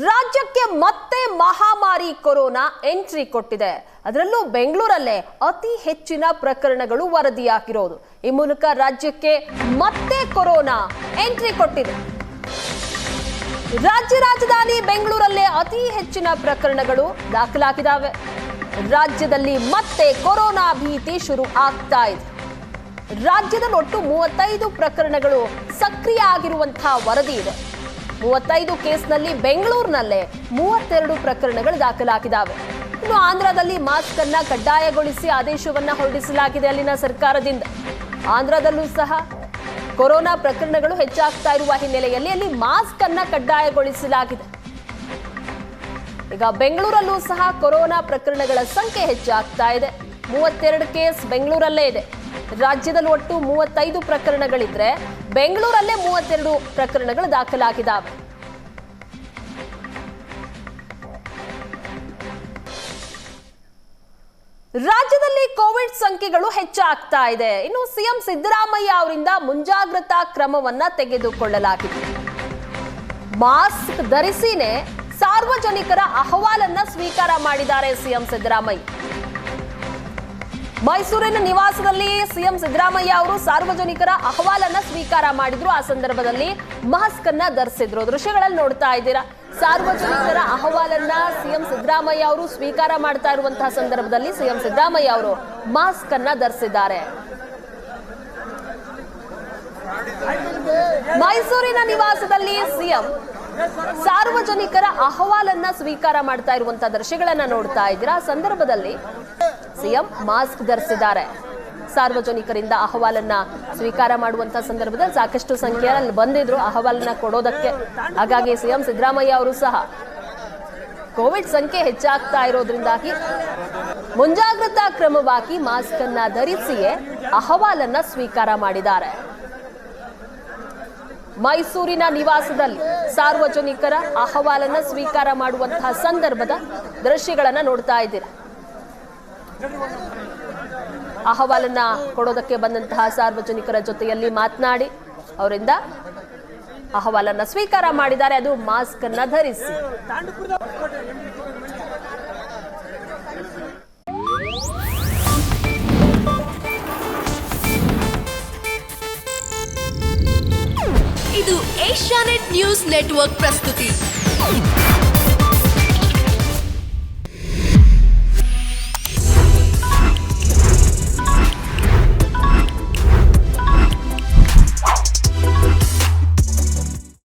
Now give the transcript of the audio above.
ರಾಜ್ಯಕ್ಕೆ ಮತ್ತೆ ಮಹಾಮಾರಿ ಕೊರೋನಾ ಎಂಟ್ರಿ ಕೊಟ್ಟಿದೆ. ಅದರಲ್ಲೂ ಬೆಂಗಳೂರಲ್ಲೇ ಅತಿ ಹೆಚ್ಚಿನ ಪ್ರಕರಣಗಳು ವರದಿಯಾಗಿರೋದು. ಈ ಮೂಲಕ ರಾಜ್ಯಕ್ಕೆ ಮತ್ತೆ ಕೊರೋನಾ ಎಂಟ್ರಿ ಕೊಟ್ಟಿದೆ. ರಾಜ್ಯ ರಾಜಧಾನಿ ಬೆಂಗಳೂರಲ್ಲೇ ಅತಿ ಹೆಚ್ಚಿನ ಪ್ರಕರಣಗಳು ದಾಖಲಾಗಿದ್ದಾವೆ. ರಾಜ್ಯದಲ್ಲಿ ಮತ್ತೆ ಕೊರೋನಾ ಭೀತಿ ಶುರು ಆಗ್ತಾ ಇದೆ. ರಾಜ್ಯದಲ್ಲಿ ಒಟ್ಟು ಮೂವತ್ತೈದು ಪ್ರಕರಣಗಳು ಸಕ್ರಿಯ ಆಗಿರುವಂತಹ ವರದಿ ಇದೆ. ಮೂವತ್ತೈದು ಕೇಸ್ನಲ್ಲಿ ಬೆಂಗಳೂರಿನಲ್ಲೇ ಮೂವತ್ತೆರಡು ಪ್ರಕರಣಗಳು ದಾಖಲಾಗಿದ್ದಾವೆ. ಇನ್ನು ಆಂಧ್ರದಲ್ಲಿ ಮಾಸ್ಕ್ ಅನ್ನ ಕಡ್ಡಾಯಗೊಳಿಸಿ ಆದೇಶವನ್ನ ಹೊರಡಿಸಲಾಗಿದೆ ಅಲ್ಲಿನ ಸರ್ಕಾರದಿಂದ. ಆಂಧ್ರದಲ್ಲೂ ಸಹ ಕೊರೋನಾ ಪ್ರಕರಣಗಳು ಹೆಚ್ಚಾಗ್ತಾ ಇರುವ ಹಿನ್ನೆಲೆಯಲ್ಲಿ ಅಲ್ಲಿ ಮಾಸ್ಕ್ ಅನ್ನ ಕಡ್ಡಾಯಗೊಳಿಸಲಾಗಿದೆ. ಈಗ ಬೆಂಗಳೂರಲ್ಲೂ ಸಹ ಕೊರೋನಾ ಪ್ರಕರಣಗಳ ಸಂಖ್ಯೆ ಹೆಚ್ಚಾಗ್ತಾ ಇದೆ. ಮೂವತ್ತೆರಡು ಕೇಸ್ ಬೆಂಗಳೂರಲ್ಲೇ ಇದೆ. ರಾಜ್ಯದಲ್ಲಿ ಒಟ್ಟು ಮೂವತ್ತೈದು ಪ್ರಕರಣಗಳಿದ್ರೆ ಬೆಂಗಳೂರಲ್ಲೇ ಮೂವತ್ತೆರಡು ಪ್ರಕರಣಗಳು ದಾಖಲಾಗಿದ್ದಾವೆ ರಾಜ್ಯದಲ್ಲಿ ಕೋವಿಡ್ ಸಂಖ್ಯೆಗಳು ಹೆಚ್ಚಾಗ್ತಾ ಇದೆ. ಇನ್ನು ಸಿಎಂ ಸಿದ್ದರಾಮಯ್ಯ ಅವರಿಂದ ಮುಂಜಾಗ್ರತಾ ಕ್ರಮವನ್ನ ತೆಗೆದುಕೊಳ್ಳಲಾಗಿದೆ. ಮಾಸ್ಕ್ ಧರಿಸಿನೇ ಸಾರ್ವಜನಿಕರ ಅಹವಾಲನ್ನ ಸ್ವೀಕಾರ ಮಾಡಿದ್ದಾರೆ ಸಿಎಂ ಸಿದ್ದರಾಮಯ್ಯ. ಮೈಸೂರಿನ ನಿವಾಸದಲ್ಲಿ ಸಿಎಂ ಸಿದ್ದರಾಮಯ್ಯ ಅವರು ಸಾರ್ವಜನಿಕರ ಅಹವಾಲನ್ನ ಸ್ವೀಕಾರ ಮಾಡಿದ್ರು. ಆ ಸಂದರ್ಭದಲ್ಲಿ ಮಾಸ್ಕ್ ಅನ್ನ ಧರಿಸಿದ್ರು. ದೃಶ್ಯಗಳಲ್ಲಿ ನೋಡ್ತಾ ಇದ್ದೀರಾ. ಸಾರ್ವಜನಿಕರ ಅಹವಾಲನ್ನ ಸಿಎಂ ಸಿದ್ದರಾಮಯ್ಯ ಅವರು ಸ್ವೀಕಾರ ಮಾಡ್ತಾ ಇರುವಂತಹ ಸಂದರ್ಭದಲ್ಲಿ ಸಿಎಂ ಸಿದ್ದರಾಮಯ್ಯ ಅವರು ಮಾಸ್ಕ್ ಅನ್ನ ಧರಿಸಿದ್ದಾರೆ. ಮೈಸೂರಿನ ನಿವಾಸದಲ್ಲಿ ಸಿಎಂ ಸಾರ್ವಜನಿಕರ ಅಹವಾಲನ್ನ ಸ್ವೀಕಾರ ಮಾಡ್ತಾ ಇರುವಂತಹ ದೃಶ್ಯಗಳನ್ನ ನೋಡ್ತಾ ಇದ್ದೀರಾ. ಸಂದರ್ಭದಲ್ಲಿ ಸಿಎಂ ಮಾಸ್ಕ್ ಧರಿಸಿದ್ದಾರೆ. ಸಾರ್ವಜನಿಕರಿಂದ ಅಹವಾಲನ್ನ ಸ್ವೀಕಾರ ಮಾಡುವಂತಹ ಸಂದರ್ಭದಲ್ಲಿ ಸಾಕಷ್ಟು ಸಂಖ್ಯೆಯಲ್ಲಿ ಬಂದಿದ್ರು ಅಹವಾಲನ್ನ ಕೊಡೋದಕ್ಕೆ. ಹಾಗಾಗಿ ಸಿಎಂ ಸಿದ್ದರಾಮಯ್ಯ ಅವರು ಸಹ ಕೋವಿಡ್ ಸಂಖ್ಯೆ ಹೆಚ್ಚಾಗ್ತಾ ಇರೋದ್ರಿಂದಾಗಿ ಮುಂಜಾಗ್ರತಾ ಕ್ರಮವಾಗಿ ಮಾಸ್ಕ್ ಅನ್ನ ಧರಿಸಿಯೇ ಅಹವಾಲನ್ನ ಸ್ವೀಕಾರ ಮಾಡಿದ್ದಾರೆ. ಮೈಸೂರಿನ ನಿವಾಸದಲ್ಲಿ ಸಾರ್ವಜನಿಕರ ಅಹವಾಲನ್ನ ಸ್ವೀಕಾರ ಮಾಡುವಂತಹ ಸಂದರ್ಭದ ದೃಶ್ಯಗಳನ್ನ ನೋಡ್ತಾ ಇದ್ದೀರಾ? ಅಹವಾಲನ್ನ ಕೊಡೋದಕ್ಕೆ ಬಂದಂತಹ ಸಾರ್ವಜನಿಕರ ಜೊತೆಯಲ್ಲಿ ಮಾತನಾಡಿ, ಅವರಿಂದ ಅಹವಾಲನ್ನ ಸ್ವೀಕಾರ ಮಾಡಿದ್ದಾರೆ. ಅದು ಮಾಸ್ಕ್ ಅನ್ನ ಧರಿಸಿ. ಇದು ಏಷ್ಯಾನೆಟ್ ನ್ಯೂಸ್ ನೆಟ್ವರ್ಕ್ ಪ್ರಸ್ತುತಿ.